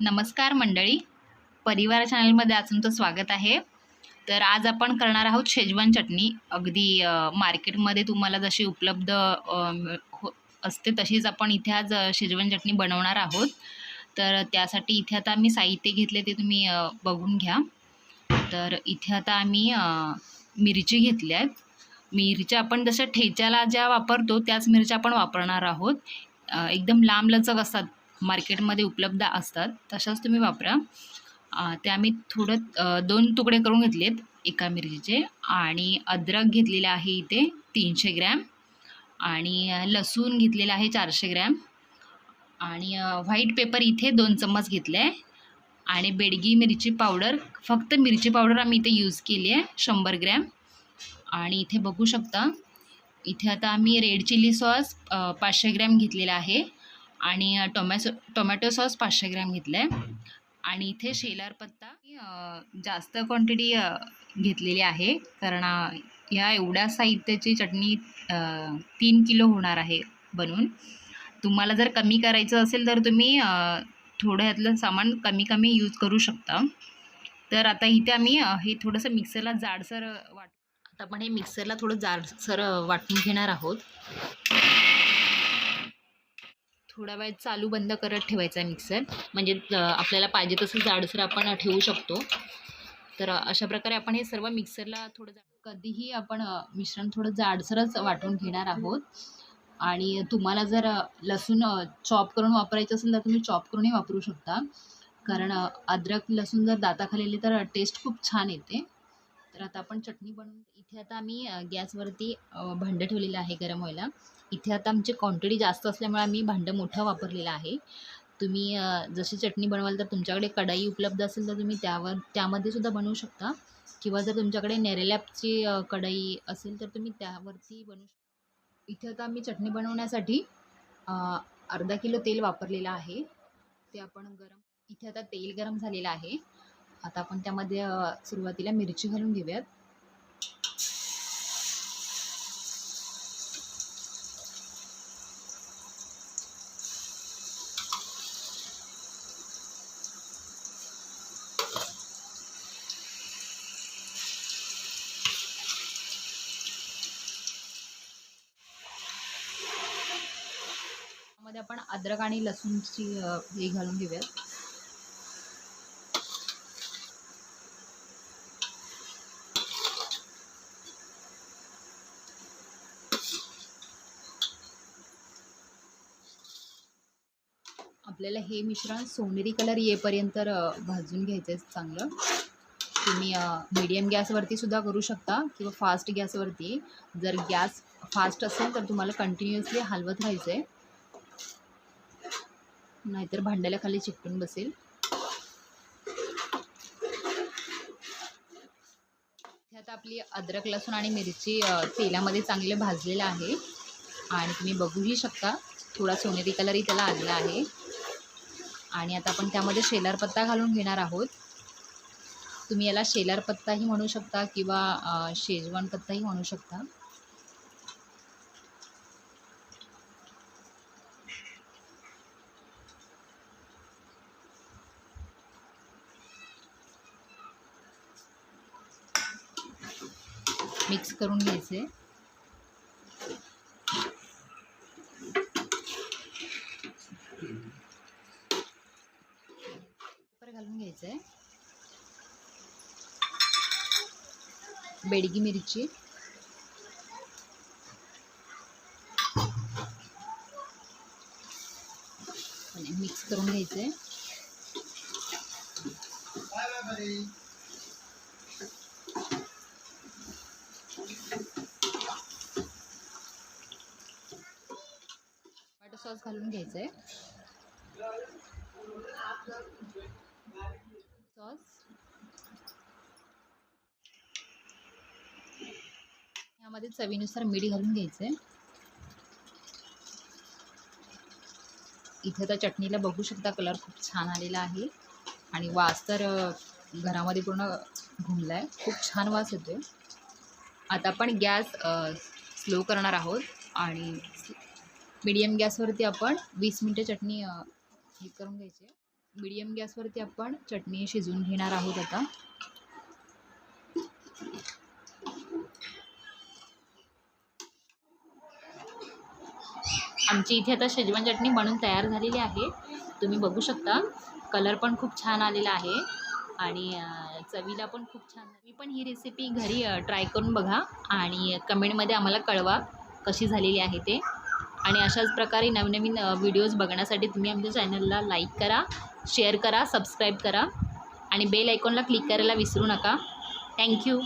नमस्कार मंडळी. परिवार चॅनलमध्ये आज तुमचं स्वागत आहे. तर आज आपण करणार आहोत शेजवान चटणी. अगदी मार्केटमध्ये तुम्हाला जशी उपलब्ध हो असते तशीच आपण इथे आज शेजवान चटणी बनवणार आहोत. तर त्यासाठी इथे आता आम्ही साहित्य घेतले ते तुम्ही बघून घ्या. तर इथे आता आम्ही मिरची घेतल्या आहेत. मिरच्या आपण जशा ठेच्याला ज्या वापरतो त्याच मिरच्या आपण वापरणार आहोत. एकदम लांब लचक असतात. मार्केटमध्ये उपलब्ध असतात तशाच तुम्ही वापरा. ते आम्ही थोडं दोन तुकडे करून घेतलेत एका मिरचीचे आणि अद्रक घेतलेलं आहे इथे तीनशे ग्रॅम आणि लसूण घेतलेला आहे चारशे ग्रॅम आणि व्हाईट पेपर इथे दोन चम्मच घेतले आहे आणि बेडगी मिरची पावडर फक्त मिरची पावडर आम्ही इथे यूज केली आहे शंभर ग्रॅम. आणि इथे बघू शकता इथे आता आम्ही रेड चिली सॉस पाचशे ग्रॅम घेतलेला आहे. आणि टोमॅसो टोमॅटो सॉस पाचशे ग्रॅम घेतलं आहे आणि इथे शेलार पत्ता जास्त क्वांटिटी घेतलेली आहे. कारण ह्या एवढ्या साहित्याची चटणी तीन किलो होणार आहे बनवून तुम्हाला जर कमी करायचं असेल तर तुम्ही थोडं ह्यातलं सामान कमी कमी यूज करू शकता. तर आता इथे आम्ही हे थोडंसं मिक्सरला जाडसर वाट आता आपण हे मिक्सरला थोडं जाडसर वाटून घेणार आहोत. थोडा वेळ चालू बंद करत ठेवायचा मिक्सर. म्हणजे आपल्याला पाहिजे तसं जाडसर आपण ठेवू शकतो. तर अशा प्रकारे आपण हे सर्व मिक्सरला थोडं कधीही आपण मिश्रण थोडं जाडसरच वाटून घेणार आहोत. आणि तुम्हाला जर लसूण चॉप करून वापरायचं असेल तर तुम्ही चॉप करूनही वापरू शकता. कारण अद्रक लसूण जर दाताखाली आली तर टेस्ट खूप छान येते. तर आता आपण चटणी बनवून इथे आता आम्ही गॅसवरती भांडं ठेवलेलं आहे गरम व्हायला. इथे आता आमची क्वांटिटी जास्त असल्यामुळे आम्ही भांडं मोठं वापरलेलं आहे. तुम्ही जशी चटणी बनवाल तर तुमच्याकडे कढाई उपलब्ध असेल तर तुम्ही त्यावर त्यामध्ये सुद्धा बनवू शकता. किंवा जर तुमच्याकडे नेरेलॅपची कढाई कढई असेल तर तुम्ही त्यावरती बनवू शकता इथे आता आम्ही चटणी बनवण्यासाठी अर्धा किलो तेल वापरलेलं आहे. ते आपण गरम इथे आता तेल गरम झालेलं आहे. आता आपण त्यामध्ये सुरुवातीला मिरची घालून घेऊयात. त्यामध्ये आपण अद्रक आणि लसूणची हे घालून घेऊयात. आपल्याला हे मिश्रण सोनेरी कलर येईपर्यंत भाजून घ्यायचं आहे चांगलं. तुम्ही मीडियम गॅसवरती सुद्धा करू शकता किंवा फास्ट गॅसवरती जर गॅस फास्ट असेल तर तुम्हाला कंटिन्युअसली हलवत राहायचं आहे नाहीतर भांड्याला खाली चिकटून बसेल. त्यात आता आपली अद्रक लसूण आणि मिरची तेलामध्ये चांगले भाजलेलं आहे. आणि तुम्ही बघूही शकता थोडा सोनेरी कलरही त्याला आलेला आहे. आणि आता आपण त्यामध्ये शेलार पत्ता घालून घेणार आहोत. तुम्ही याला शेलार पत्ताही म्हणू शकता किंवा शेजवान पत्ताही म्हणू शकता. मिक्स करून घ्यायचे पेपर घालून घ्यायचं आहे बेडगी मिरची. आणि मिक्स करून घ्यायचं आहे टोमॅटो सॉस घालून घ्यायचं आहे सॉस. त्यामध्ये चवीनुसार मीठ घालून घ्यायचं आहे इथे तर चटणीला बघू शकता कलर खूप छान आलेला आहे. आणि वास तर घरामध्ये पूर्ण घुमला आहे खूप छान वास येतो आता आपण गॅस स्लो करणार आहोत. आणि मीडियम गॅसवरती आपण वीस मिनटं चटणी हे करून घ्यायची आहे. मीडियम गॅसवरती आपण चटणी शिजवून घेणार आहोत आता. आमची इथे आता शेजवान चटणी बनून तयार झालेली आहे. तुम्ही बघू शकता कलर पण खूप छान आलेला आहे आणि चवीला पण खूप छान. मी पण ही रेसिपी घरी ट्राय करून बघा आणि कमेंटमध्ये आम्हाला कळवा कशी झालेली आहे ते. आणि अशाच प्रकारे नवनवीन व्हिडिओज बघण्यासाठी तुम्ही आमच्या चॅनलला लाईक करा शेअर करा सबस्क्राईब करा आणि बेल आयकॉनला क्लिक करायला विसरू नका. थँक्यू